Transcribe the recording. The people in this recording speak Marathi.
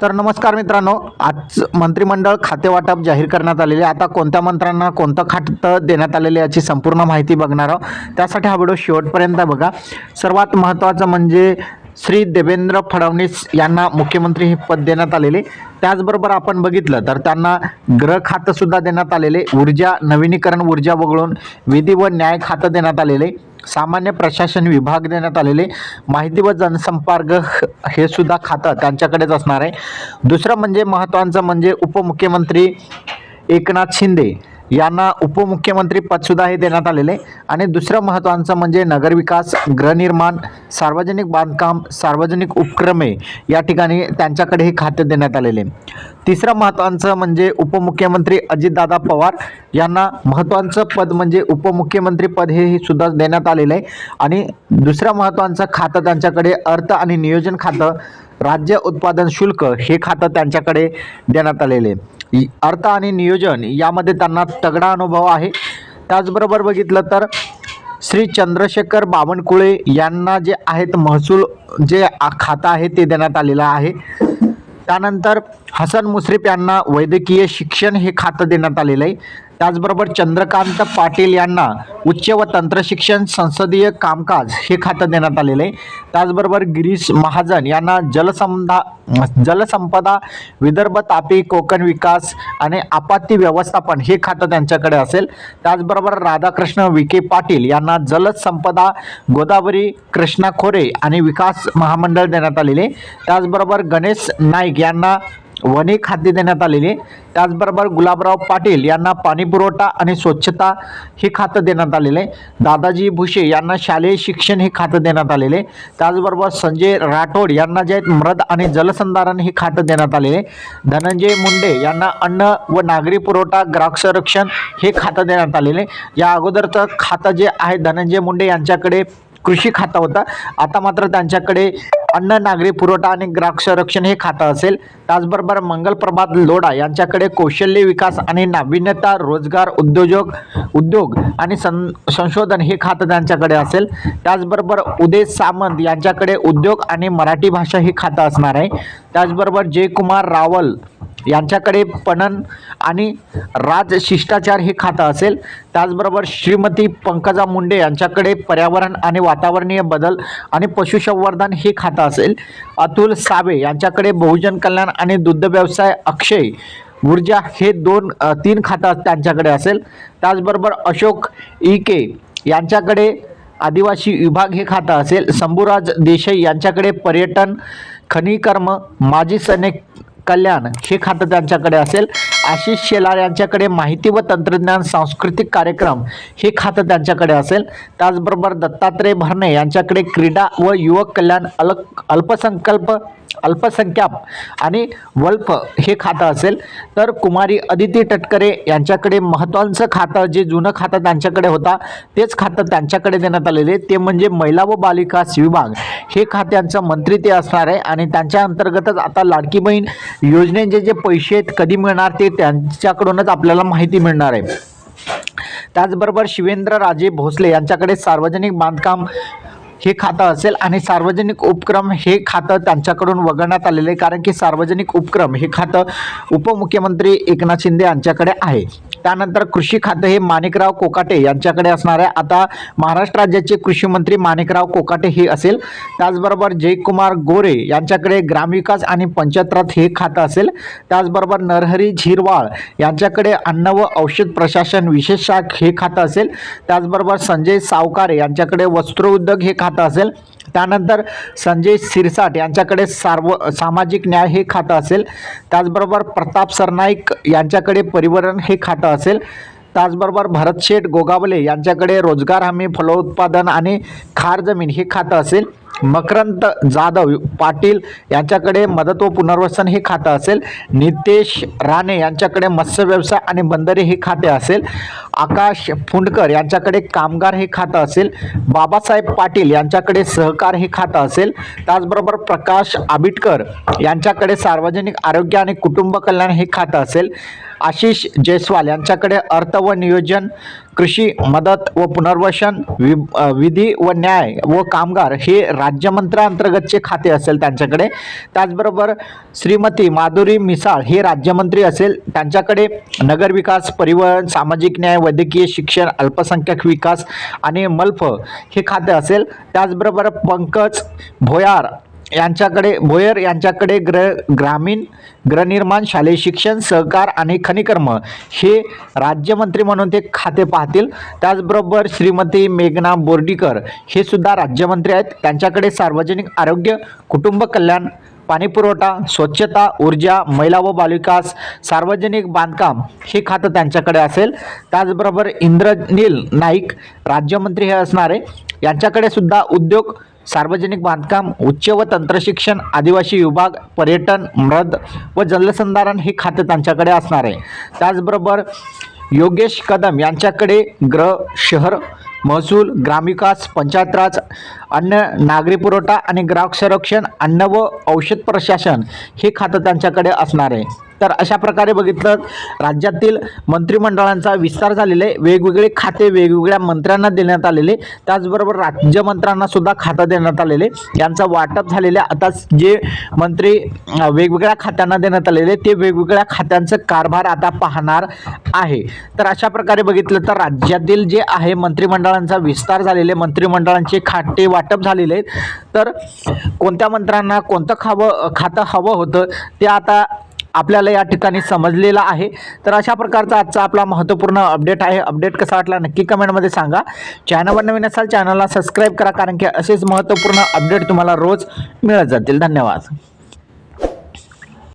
तर नमस्कार मित्रांनो आज मंत्रिमंडळ खातेवाटप जाहीर करण्यात आलेले आहे. आता कोणत्या मंत्र्यांना कोणतं खातं देण्यात आलेलं आहे याची संपूर्ण माहिती बघणार आहोत त्यासाठी हा व्हिडिओ शेवटपर्यंत बघा सर्वात महत्त्वाचं म्हणजे श्री देवेंद्र फडणवीस यांना मुख्यमंत्री हे पद देण्यात आलेले. त्याचबरोबर आपण बघितलं तर त्यांना ग्रह खातं सुद्धा देण्यात आलेले. ऊर्जा नवीनीकरण ऊर्जा वगळून विधी व न्याय खातं देण्यात आलेले. सामान्य प्रशासन विभाग देण्यात आलेले. माहिती व जनसंपर्क हे सुद्धा खातं त्यांच्याकडेच असणार आहे. दुसरं म्हणजे महत्त्वाचं म्हणजे उपमुख्यमंत्री एकनाथ शिंदे. यांना उपमुख्यमंत्री पदसुद्धा हे देण्यात आलेले आणि दुसरं महत्त्वाचं म्हणजे नगरविकास गृहनिर्माण सार्वजनिक बांधकाम सार्वजनिक उपक्रमे या ठिकाणी त्यांच्याकडे हे खाते देण्यात आलेले तिसरं महत्त्वाचं म्हणजे उपमुख्यमंत्री अजितदादा पवार यांना महत्त्वाचं पद म्हणजे उपमुख्यमंत्री पद हे सुद्धा देण्यात आलेलं आहे. आणि दुसरं महत्त्वाचं खातं त्यांच्याकडे अर्थ आणि नियोजन खातं राज्य उत्पादन शुल्क हे खातं त्यांच्याकडे देण्यात आलेले आहे. अर्थ आणि नियोजन यामध्ये त्यांना तगडा अनुभव आहे. त्याचबरोबर बघितलं तर श्री चंद्रशेखर बावनकुळे यांना जे आहेत महसूल जे खातं आहे ते देण्यात आलेलं आहे. त्यानंतर हसन मुश्रीफ यांना वैद्यकीय शिक्षण हे खातं देण्यात आलेलं आहे. त्याचबरोबर चंद्रकांत पाटील यांना उच्च व तंत्रशिक्षण संसदीय कामकाज हे खातं देण्यात आलेलं आहे. त्याचबरोबर गिरीश महाजन यांना जलसंधा जलसंपदा विदर्भ तापी कोकण विकास आणि आपत्ती व्यवस्थापन हे खातं त्यांच्याकडे असेल. त्याचबरोबर राधाकृष्ण विखे पाटील यांना जलसंपदा गोदावरी कृष्णा खोरे आणि विकास महामंडळ देण्यात आलेले त्याचबरोबर गणेश नाईक यांना वने खाद्य देण्यात आलेले त्याचबरोबर गुलाबराव पाटील यांना पाणीपुरवठा आणि स्वच्छता हे खातं देण्यात आलेले दादाजी भुसे यांना शालेय शिक्षण हे खातं देण्यात आलेले त्याचबरोबर संजय राठोड यांना जे मृद आणि जलसंधारण हे खातं देण्यात आलेले धनंजय मुंडे यांना अन्न व नागरी पुरवठा ग्राहक संरक्षण हे खातं देण्यात आलेले या अगोदरचं खातं जे आहे धनंजय मुंडे यांच्याकडे कृषी खातं होतं. आता मात्र त्यांच्याकडे अन्न नागरी पुरवठा आणि ग्राहक संरक्षण हे खातं असेल. त्याचबरोबर मंगलप्रभात लोढा यांच्याकडे कौशल्य विकास आणि नाविन्यता रोजगार उद्योजक उद्योग आणि सं संशोधन हे खातं त्यांच्याकडे असेल. त्याचबरोबर उदय सामंत यांच्याकडे उद्योग आणि मराठी भाषा हे खातं असणार आहे. त्याचबरोबर जयकुमार रावल यांच्याकडे पणन आणि राज शिष्टाचार हे खातं असेल. त्याचबरोबर श्रीमती पंकजा मुंडे यांच्याकडे पर्यावरण आणि वातावरणीय बदल आणि पशुसंवर्धन हे खातं असेल अतुल साबे यांच्याकडे बहुजन कल्याण आणि दुग्ध व्यवसाय अक्षय ऊर्जा हे दोन तीन खातं त्यांच्याकडे असेल. त्याचबरोबर अशोक इके यांच्याकडे आदिवासी विभाग हे खातं असेल. शंभूराज देसाई यांच्याकडे पर्यटन खनिकर्म माजी सैनिक कल्याण हे खातं त्यांच्याकडे असेल. आशिष शेलार यांच्याकडे माहिती व तंत्रज्ञान सांस्कृतिक कार्यक्रम हे खातं त्यांच्याकडे असेल. त्याचबरोबर दत्तात्रय भरणे यांच्याकडे क्रीडा व युवक कल्याण अलक अल्पसंकल्प अल्पसंख्याक आणि वल्फ हे खातं असेल. तर कुमारी अदिती टटकरे यांच्याकडे महत्त्वाचं खातं जे जुनं खातं त्यांच्याकडे होता तेच खातं त्यांच्याकडे देण्यात आलेले ते म्हणजे महिला व बालिकास विभाग. हे खात्यांचं मंत्री ते असणार आहे आणि त्यांच्या अंतर्गतच आता लाडकी बहीण योजनेचे जे पैसे आहेत कधी मिळणार ते त्यांच्याकडूनच आपल्याला माहिती मिळणार आहे. त्याचबरोबर शिवेंद्र राजे भोसले यांच्याकडे सार्वजनिक बांधकाम हे खातं असेल आणि सार्वजनिक उपक्रम हे खातं त्यांच्याकडून वगळण्यात आलेलं आहे. कारण की सार्वजनिक उपक्रम हे खातं उपमुख्यमंत्री एकनाथ शिंदे यांच्याकडे आहे. त्यानंतर कृषी खातं हे माणिकराव कोकाटे यांच्याकडे असणार आहे. आता महाराष्ट्र राज्याचे कृषी मंत्री माणिकराव कोकाटे हे असेल. त्याचबरोबर जयकुमार गोरे यांच्याकडे ग्रामविकास आणि पंचायत हे खातं असेल. त्याचबरोबर नरहरी झिरवाळ यांच्याकडे अन्न व औषध प्रशासन विशेष शाख हे खातं असेल. त्याचबरोबर संजय सावकारे यांच्याकडे वस्त्रोद्योग हे खातं असेल. त्यानंतर संजय सिरसाट यांच्याकडे सार्व सामाजिक न्याय हे खातं असेल. त्याचबरोबर प्रताप सरनाईक यांच्याकडे परिवहन हे खातं असेल. त्याचबरोबर भरत शेठ गोगावले यांच्याकडे रोजगार हमी फलोत्पादन आणि खार जमीन हे खातं असेल. मकरंत जाधव पाटील यांच्याकडे मदत व पुनर्वसन हे खातं असेल. नितेश राणे यांच्याकडे मत्स्य व्यवसाय आणि बंदरे हे खाते असेल. आकाश फुंडकर यांच्याकडे कामगार हे खातं असेल. बाबासाहेब पाटील यांच्याकडे सहकार हे खातं असेल. त्याचबरोबर प्रकाश आबिटकर यांच्याकडे सार्वजनिक आरोग्य आणि कुटुंब कल्याण हे खातं असेल. आशिष जयस्वाल यांच्याकडे अर्थ व नियोजन कृषी मदत व पुनर्वसन विधी व न्याय व कामगार हे राज्यमंत्र्यांतर्गतचे खाते असेल त्यांच्याकडे. त्याचबरोबर श्रीमती माधुरी मिसाळ हे राज्यमंत्री असेल त्यांच्याकडे. नगरविकास परिवहन सामाजिक न्याय वैद्यकीय शिक्षण अल्पसंख्याक विकास आणि मल्फ हे खाते असेल. त्याचबरोबर पंकज भोयार यांच्याकडे भोयर यांच्याकडे ग्र ग्रामीण गृहनिर्माण शालेय शिक्षण सहकार आणि खनिकर्म हे राज्यमंत्री म्हणून ते खाते पाहतील. त्याचबरोबर श्रीमती मेघना बोर्डीकर हे सुद्धा राज्यमंत्री आहेत. त्यांच्याकडे सार्वजनिक आरोग्य कुटुंब कल्याण पाणीपुरवठा स्वच्छता ऊर्जा महिला व बालविकास सार्वजनिक बांधकाम हे खातं त्यांच्याकडे असेल. त्याचबरोबर इंद्रनील नाईक राज्यमंत्री हे असणारे. यांच्याकडे सुद्धा उद्योग सार्वजनिक बांधकाम उच्च व तंत्रशिक्षण आदिवासी विभाग पर्यटन मृद व जलसंधारण हे खाते त्यांच्याकडे असणार आहे. त्याचबरोबर योगेश कदम यांच्याकडे ग्रह शहर महसूल ग्रामविकास पंचायत राज अन्न नागरी पुरवठा आणि ग्राहक संरक्षण अन्न व औषध प्रशासन हे खातं त्यांच्याकडे असणार आहे. तर अशा प्रकारे बघितलं राज्यातील मंत्रिमंडळांचा विस्तार झालेला आहे वेगवेगळे खाते वेगवेगळ्या मंत्र्यांना देण्यात आलेले त्याचबरोबर राज्यमंत्र्यांना सुद्धा खातं देण्यात आलेले यांचं वाटप झालेले आता जे मंत्री वेगवेगळ्या खात्यांना देण्यात आलेले ते वेगवेगळ्या खात्यांचं कारभार आता पाहणार आहे. तर अशा प्रकारे बघितलं तर राज्यातील जे आहे मंत्रिमंडळांचा विस्तार झालेले मंत्रिमंडळांचे खाते वाटप झालेले आहेत तर कोणत्या मंत्र्यांना कोणतं खावं खातं हवं होतं ते आता आपल्याला या ठिकाणी समजलेलं आहे. तर अशा प्रकारचा आजचा आपला महत्त्वपूर्ण अपडेट आहे. अपडेट कसा वाटला नक्की कमेंटमध्ये सांगा. चॅनलवर नवीन असाल चॅनलला सबस्क्राईब करा. कारण की असेच महत्त्वपूर्ण अपडेट तुम्हाला रोज मिळत जातील. धन्यवाद.